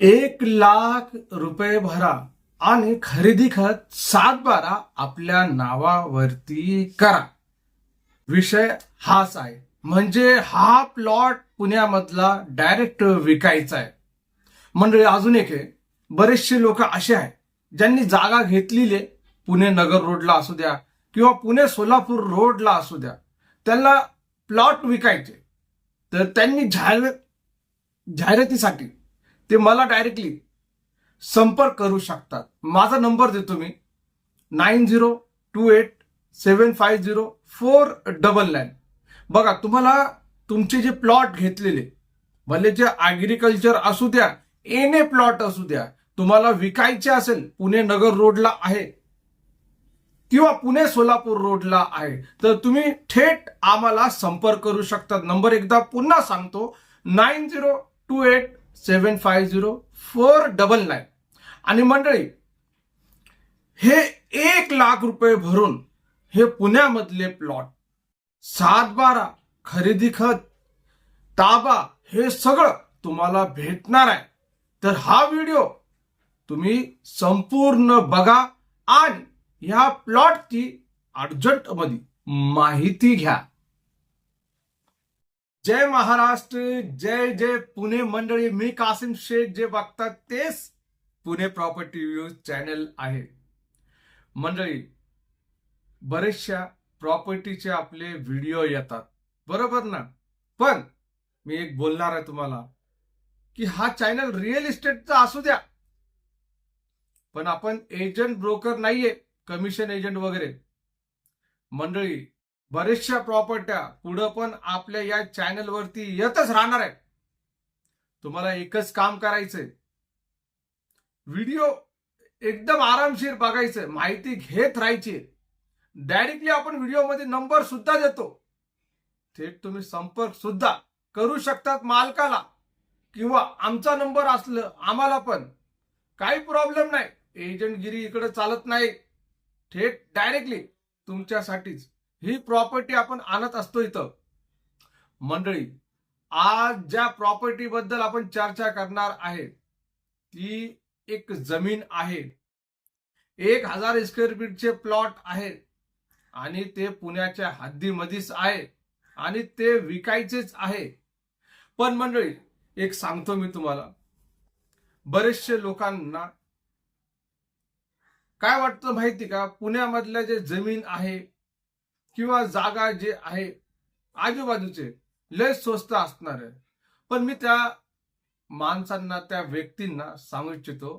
एक लाख रुपये भरा आणि खरेदी खत सात बारा आपल्या नावावरती करा. विषय हाच आहे म्हणजे हा प्लॉट पुण्यामधला डायरेक्ट विकायचा आहे. म्हणजे अजून एक आहे. बरेचसे लोक असे आहेत ज्यांनी जागा घेतलेली आहे पुणे नगर रोडला असू द्या किंवा पुणे सोलापूर रोडला असू द्या. त्यांना प्लॉट विकायचे. तर त्यांनी जाहिरात जाहिरातीसाठी ते मला डायरेक्टली संपर्क करू शकतात. माझा नंबर देतो मी. Nine zero two eight seven five zero four double nine. बघा तुम्हाला तुमचे जे प्लॉट घेतलेले भले जे ॲग्रिकल्चर असू द्या एने प्लॉट असू द्या तुम्हाला विकायचे असेल पुणे नगर रोडला आहे किंवा पुणे सोलापूर रोडला आहे तर तुम्ही थेट आम्हाला संपर्क करू शकतात. नंबर एकदा पुन्हा सांगतो. Nine zero two eight seven five zero four double nine. आणि मंडळी हे एक लाख रुपये भरून हे पुण्यामधले प्लॉट सात बारा खरेदी खत ताबा हे सगळं तुम्हाला भेटणार आहे. तर हा व्हिडिओ तुम्ही संपूर्ण बघा आणि ह्या प्लॉटची अर्जंटमध्ये माहिती घ्या. जय महाराष्ट्र जय जय पुणे मंडळी. मी कासिम शेख जे बघतात तेच पुणे प्रॉपर्टी व्ह्यूज चॅनल आहे. मंडळी बरेचशा प्रॉपर्टीचे आपले व्हिडिओ येतात. बरोबर ना? पण मी एक बोलणार आहे तुम्हाला की हा चॅनल रिअल इस्टेटचा असू द्या. पण आपण एजंट ब्रोकर नाहीये कमिशन एजंट वगैरे. मंडळी बरेचशा प्रॉपर्ट्या पुढं पण आपल्या या चॅनलवरती येतच राहणार आहे तुम्हाला एकच काम करायचंय. व्हिडिओ एकदम आरामशीर बघायचंय. माहिती घेत राहायची. डायरेक्टली आपण व्हिडिओमध्ये नंबर सुद्धा देतो. थेट तुम्ही संपर्क सुद्धा करू शकतात मालकाला. किंवा आमचा नंबर असलं आम्हाला पण. काही प्रॉब्लेम नाही. एजंटगिरी इकडे चालत नाही. थेट डायरेक्टली तुमच्यासाठीच. ही प्रॉपर्टी आपण आणत असतो इथं. मंडळी आज ज्या प्रॉपर्टी बद्दल आपण चर्चा करणार आहे ती एक जमीन आहे. एक हजार स्क्वेअर फीटचे प्लॉट आहे. आणि ते पुण्याच्या हद्दीमध्येच आहे. आणि ते विकायचेच आहे. पण मंडळी एक सांगतो मी तुम्हाला. बरेचसे लोकांना काय वाटतं माहिती का? पुण्यामधल्या जे जमीन आहे किंवा जागा जे आहे आजूबाजूचे लय स्वस्त असणार आहे. पण मी त्या माणसांना त्या व्यक्तींना सांगू इच्छितो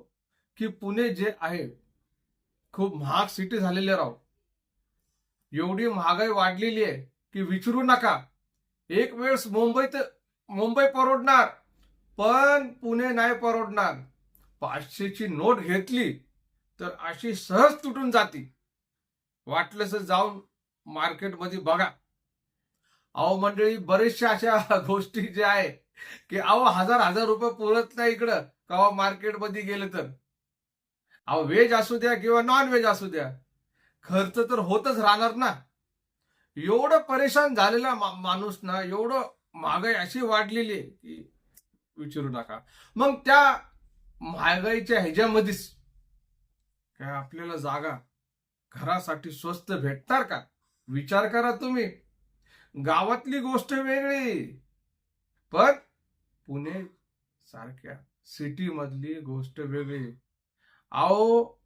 की पुणे जे आहे खूप महाग सिटी झालेले राव. एवढी महागाई वाढलेली आहे की विचारू नका. एक वेळेस मुंबईत मुंबई परवडणार पण पुणे नाही परवडणार. पाचशेची नोट घेतली तर अशी सहज तुटून जाती. वाटलंस जाऊन मार्केटमध्ये बघा. अहो मंडळी बरेचशा अशा गोष्टी ज्या आहे की अहो हजार हजार रुपये पुरत नाही इकडं. कवा हो, मार्केटमध्ये गेलं तर? अहो व्हेज असू द्या किंवा नॉन व्हेज असू द्या खर्च तर होतच राहणार ना. एवढं परेशान झालेला मा- माणूस ना एवढं महागाई अशी वाढलेली आहे की विचारू नका. मग त्या महागाईच्या ह्याच्यामध्येच काय आपल्याला जागा घरासाठी स्वस्त भेटणार का? विचार करा तुम्ही. गावातली गोष्ट वेगळी. पण पुणे सारख्या सिटी मधली गोष्ट वेगळी. अहो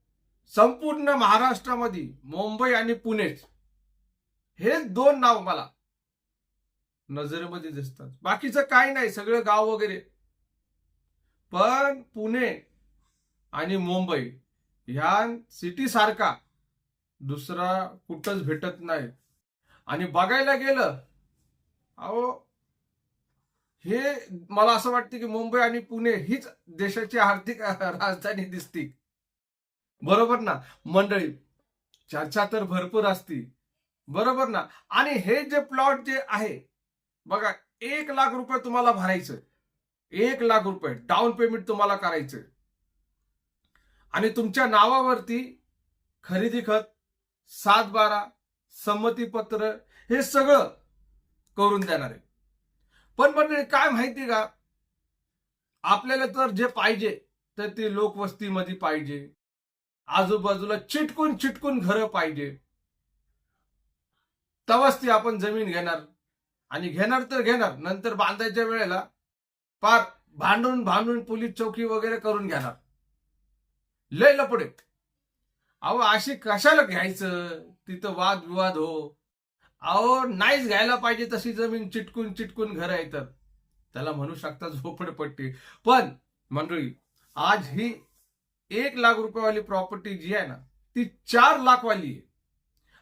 संपूर्ण महाराष्ट्रामध्ये मुंबई आणि पुणेच हे दोन नाव मला नजरेमध्ये दिसतात. बाकीचं काय नाही सगळं गाव वगैरे. पण पुणे आणि मुंबई ह्या सिटी सारखा दुसरा कुठंच भेटत नाही. आणि बघायला गेलं अहो हे मला असं वाटतं की मुंबई आणि पुणे हीच देशाची आर्थिक राजधानी दिसती. बरोबर ना? मंडळी चर्चा तर भरपूर असती. बरोबर ना? आणि हे जे प्लॉट जे आहे बघा एक लाख रुपये तुम्हाला भरायचं एक लाख रुपये डाऊन पेमेंट तुम्हाला करायचं आणि तुमच्या नावावरती खरेदी खत सात बारा संमतीपत्र हे सगळं करून देणार आहे. पण मंडळी काय माहिती का? आपल्याला तर जे पाहिजे तर ते लोकवस्तीमध्ये पाहिजे. आजूबाजूला चिटकून चिटकून घरं पाहिजे. तवाच ती आपण जमीन घेणार. आणि घेणार तर घेणार नंतर बांधायच्या वेळेला पार भांडून भांडून पोलीस चौकी वगैरे करून घेणार. लय लपडेत अहो अशी कशाला घ्यायचं? तिथं वाद विवाद हो. अहो नाहीच घ्यायला पाहिजे तशी जमीन चिटकून चिटकून घर आहे तर त्याला म्हणू शकता झोपडपट्टी. पण मंडळी आज ही एक लाख रुपयावाली प्रॉपर्टी जी आहे ना ती चार लाख वाली आहे.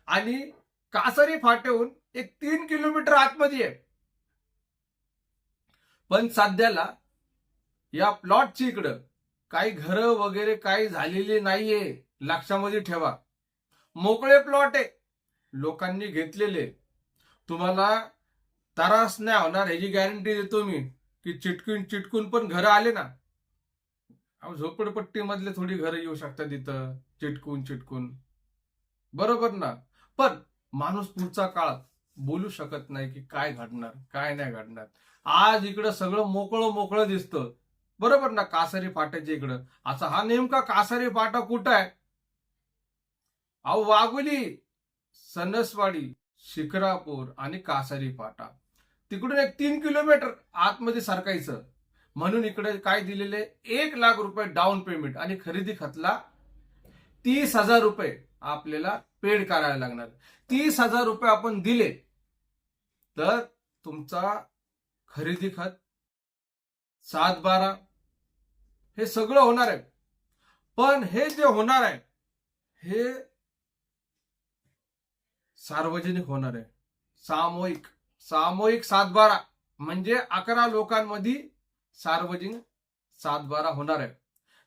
आणि कासारी फाट्याहून एक तीन किलोमीटर आतमध्ये आहे. पण सध्याला या प्लॉटची इकडं काही घरं वगैरे काही झालेली नाहीये. लक्षामध्ये ठेवा. मोकळे प्लॉट आहे. लोकांनी घेतलेले. तुम्हाला त्रास नाही होणार ह्याची गॅरंटी देतो मी. की चिटकून चिटकून पण घरं आले ना. झोपडपट्टीमधले झोपडपट्टी मधले थोडी घरं येऊ शकतात इथं. चिटकून चिटकून. बरोबर ना? पण माणूस पुढचा काळात बोलू शकत नाही की काय घडणार काय नाही घडणार. आज इकडं सगळं मोकळं मोकळं दिसतं. बरोबर ना? कासारी फाट्याच्या इकडं. असा हा नेमका कासारी फाटा कुठं आहे? अहो वाघोली सनसवाडी शिखरापूर आणि कासारी फाटा. तिकडून एक तीन किलोमीटर आतमध्ये सरकायचं. म्हणून इकडे काय दिलेले? एक लाख रुपये डाऊन पेमेंट आणि खरेदी खतला तीस हजार रुपये आपल्याला पेड करायला लागणार. तीस हजार रुपये आपण दिले तर तुमचा खरेदी खत सात बारा हे सगळं होणार आहे. पण हे जे होणार आहे हे सार्वजनिक होणार आहे. सामूहिक. सामूहिक सातबारा. म्हणजे अकरा लोकांमध्ये सार्वजनिक सातबारा होणार आहे.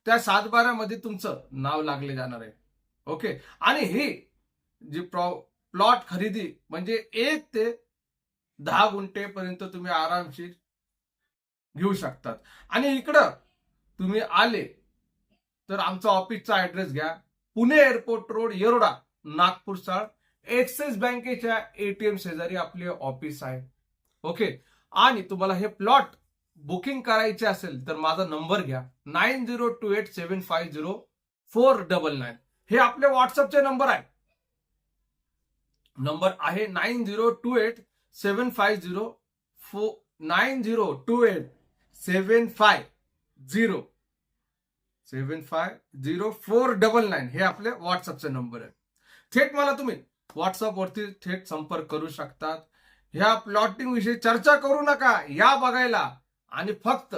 त्या सातबारामध्ये तुमचं नाव लागले जाणार आहे. ओके? आणि ही जी प्लॉट खरेदी म्हणजे एक ते दहा गुंठेपर्यंत तुम्ही आरामशीर घेऊ शकतात. आणि इकडं तुम्ही आले तर आमचा ऑफिसचा ऍड्रेस घ्या. पुणे एअरपोर्ट रोड येरोडा नागपूर स्थळ एक्सिस बँकेच्या एटीएम शेजारी आपले ऑफिस आहे. ओके? आणि तुम्हाला हे प्लॉट बुकिंग करायचे असेल तर माझा नंबर घ्या. Nine zero two eight seven five zero four double nine. हे आपले व्हॉट्सअपचे नंबर आहे. नंबर आहे nine zero two eight seven five zero four nine zero two eight seven five zero. Seven five zero four double nine हे आपले व्हॉट्सअपचे number आहे. थेट मला तुम्ही व्हॉट्सअपवरती थेट संपर्क करू शकतात. ह्या प्लॉटिंग विषयी चर्चा करू नका. या बघायला. आणि फक्त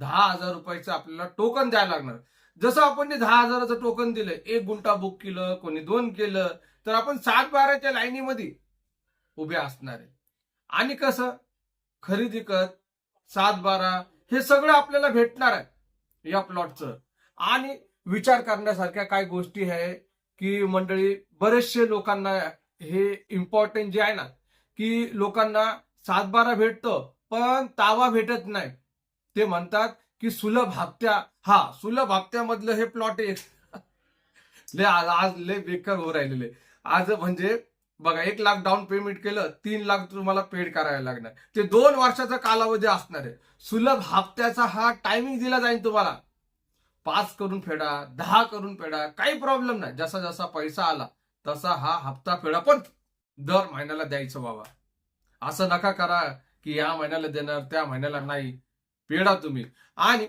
दहा हजार रुपयाचं आपल्याला टोकन द्यायला लागणार. जसं आपण दहा हजाराचं टोकन दिलं एक गुंठा बुक केलं कोणी दोन केलं तर आपण सात बाराच्या लाईनीमध्ये उभे असणार आहे. आणि कसं? खरेदी कर सात बारा हे सगळं आपल्याला भेटणार आहे या प्लॉटचं आणि विचार करण्यासारख्या काय गोष्टी आहे की मंडळी बरेचसे लोकांना हे इम्पॉर्टंट जे आहे ना की लोकांना सातबारा भेटतं पण तावा भेटत नाही. ते म्हणतात की सुलभ हप्त्या हा सुलभ हप्त्यामधलं हे प्लॉट एक. लय आज आज लय बेकार हो राहिलेले. आज म्हणजे बघा एक लाख डाऊन पेमेंट केलं तीन लाख तुम्हाला पेड करायला लागणार. ते दोन वर्षाचा कालावधी असणार आहे. सुलभ हप्त्याचा हा टायमिंग दिला जाईल तुम्हाला. पाच करून फेडा दहा करून फेडा काही प्रॉब्लेम नाही. जसा जसा पैसा आला तसा हा हप्ता फेडा पण दर महिन्याला द्यायचं बाबा. असं नका करा की या महिन्याला देणार त्या महिन्याला नाही. पेडा तुम्ही. आणि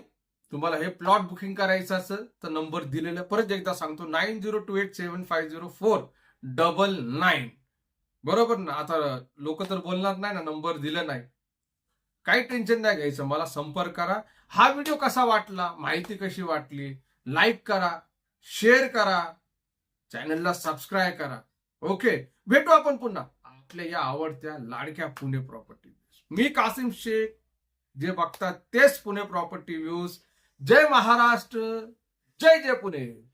तुम्हाला हे प्लॉट बुकिंग करायचं असेल तर नंबर दिलेला परत एकदा सांगतो nine zero two eight seven five zero four double nine. बरोबर ना? आता लोक तर बोलणार नाही ना नंबर दिला नाही. काही टेन्शन नाही घ्यायचं मला संपर्क करा. हा व्हिडिओ कसा वाटला माहिती कशी वाटली लाईक करा शेअर करा. चॅनलला सबस्क्राईब करा. ओके भेटू आपण पुन्हा. आपल्या या आवडत्या लाडक्या पुणे प्रॉपर्टी मी कासिम शेख जे बघतात तेच पुणे प्रॉपर्टी व्ह्यूज. जय महाराष्ट्र जय जय पुणे.